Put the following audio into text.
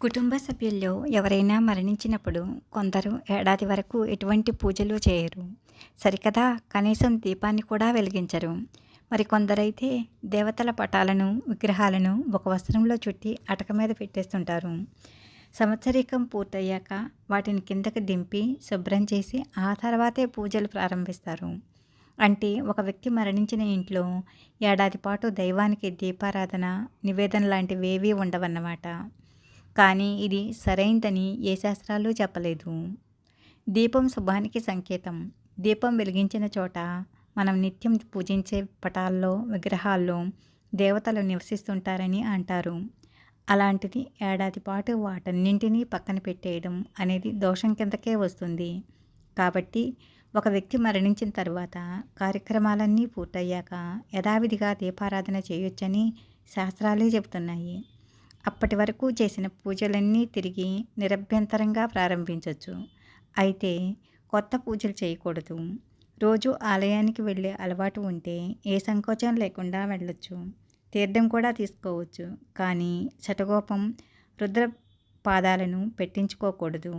కుటుంబ సభ్యుల్లో ఎవరైనా మరణించినప్పుడు కొందరు ఏడాది వరకు ఎటువంటి పూజలు చేయరు. సరికదా కనీసం దీపాన్ని కూడా వెలిగించరు. మరి కొందరైతే దేవతల పటాలను విగ్రహాలను ఒక వస్త్రంలో చుట్టి అటక మీద పెట్టేస్తుంటారు. సంవత్సరీకం పూర్తయ్యాక వాటిని కిందకి దింపి శుభ్రం చేసి ఆ తర్వాతే పూజలు ప్రారంభిస్తారు. అంటే ఒక వ్యక్తి మరణించిన ఇంట్లో ఏడాది పాటు దైవానికి దీపారాధన నివేదన లాంటివేవీ ఉండవన్నమాట. కానీ ఇది సరైందని ఏ శాస్త్రాలు చెప్పలేదు. దీపం శుభానికి సంకేతం. దీపం వెలిగించిన చోట మనం నిత్యం పూజించే పటాల్లో విగ్రహాల్లో దేవతలు నివసిస్తుంటారని అంటారు. అలాంటిది ఏడాది పాటు వాటన్నింటినీ పక్కన పెట్టేయడం అనేది దోషం కిందకే వస్తుంది. కాబట్టి ఒక వ్యక్తి మరణించిన తర్వాత కార్యక్రమాలన్నీ పూర్తయ్యాక యథావిధిగా దీపారాధన చేయొచ్చని శాస్త్రాలే చెబుతున్నాయి. అప్పటి వరకు చేసిన పూజలన్నీ తిరిగి నిరభ్యంతరంగా ప్రారంభించవచ్చు అయితే కొత్త పూజలు చేయకూడదు. రోజు ఆలయానికి వెళ్ళే అలవాటు ఉంటే ఏ సంకోచం లేకుండా వెళ్ళొచ్చు. తీర్థం కూడా తీసుకోవచ్చు. కానీ శటగోపం రుద్ర పాదాలను పెట్టించుకోకూడదు.